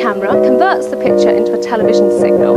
camera converts the picture into a television signal.